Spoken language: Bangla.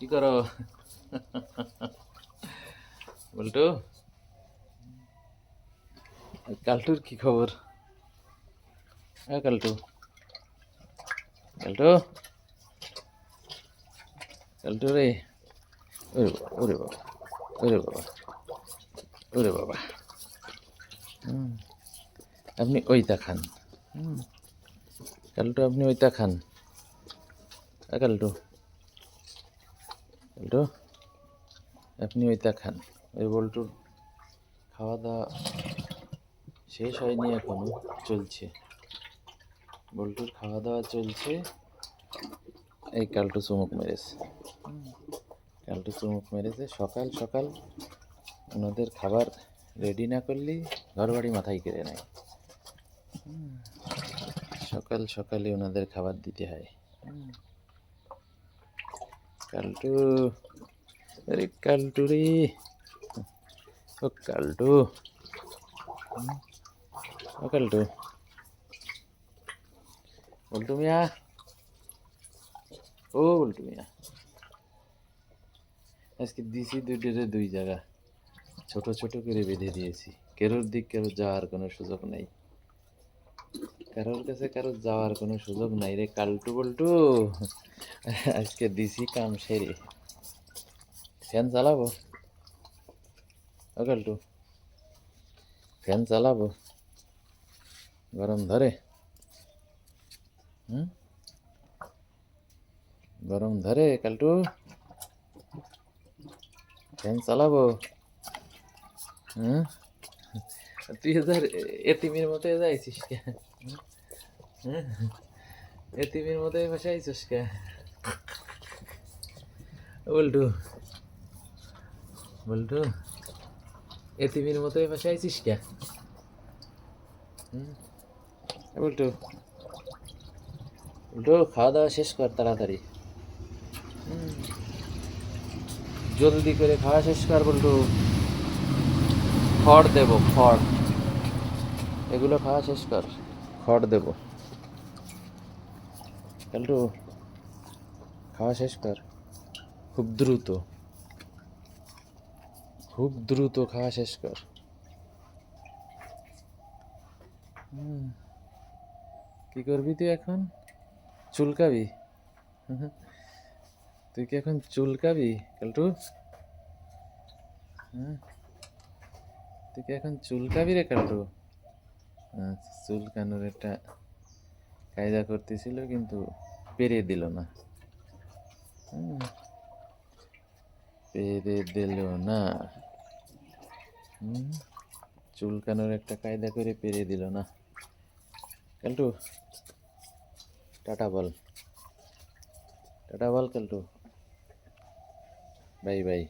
কি করো বল্টু কালটুর কি খবর? হ্যাঁ কালটু কালটু কালটু রে ওরে বাবা ওরে বাবা ওরে বাবা ওরে বাবা। হুম আপনি ওইটা খান। হুম। কালটু আপনি ওইটা খান। কালটু। কালটু আপনি ওইটা খান ওই বল্টুর খাওয়া দাওয়া শেষ হয়নি এখনও, চলছে। বল্টুর খাওয়া দাওয়া চলছে। এই কালটু চুমুক মেরেছে। কালটু চুমুক মেরেছে। সকাল সকাল ওনাদের খাবার রেডি না করলেই ঘর বাড়ি মাথায় কেড়ে নেয়। সকাল সকালে ওনাদের খাবার দিতে হয়। কালটু আরে কালটু রে ও কালটু ও কালটু বল্টু মিয়া ও বল্টু মিয়া আজকে দিছি দুইটারে দুই জায়গা ছোট ছোট করে বেঁধে দিয়েছি কেরোর দিক কেরো যাওয়ার কোনো সুযোগ নাই কারোর কাছে কারোর যাওয়ার কোনো সুযোগ নাই রে কালটু বল্টু। আজকে দিছি কাম সেরে। ফ্যান চালাবো? ও কালটু। ফ্যান চালাবো? গরম ধরে। হুম? গরম ধরে কালটু। ফ্যান চালাবো? হুম? তুই ধর এতিমের মতো যাইছিস কে? হুম? এতিমের মতোই বসাইছিস কে? বল্টু বল্টু, এতিমের মতোই বসাইছিস কে? বল্টু বল্টু খাওয়া দাওয়া শেষ কর তাড়াতাড়ি। হুম। জলদি করে খাওয়া শেষ কর বল্টু। খড় দেব খড়। এগুলো খাওয়া শেষ কর। খড় দেব। কালটু খাওয়া শেষ কর। খুব দ্রুত। খুব দ্রুত খাওয়া শেষ কর। কি করবি তুই এখন? চুলকাবি। তুই কি এখন চুলকাবি কালটু? হ্যাঁ তুই কি এখন চুলকাবি রে কালটু আচ্ছা চুলকানোর একটা কায়দা করতেছিল, কিন্তু পেরে দিল না। পেরে দিল না। হুম। চুলকানোর একটা কায়দা করে পেরে দিল না। কালটু, টাটা বল। টাটা বল কালটু। Bye bye.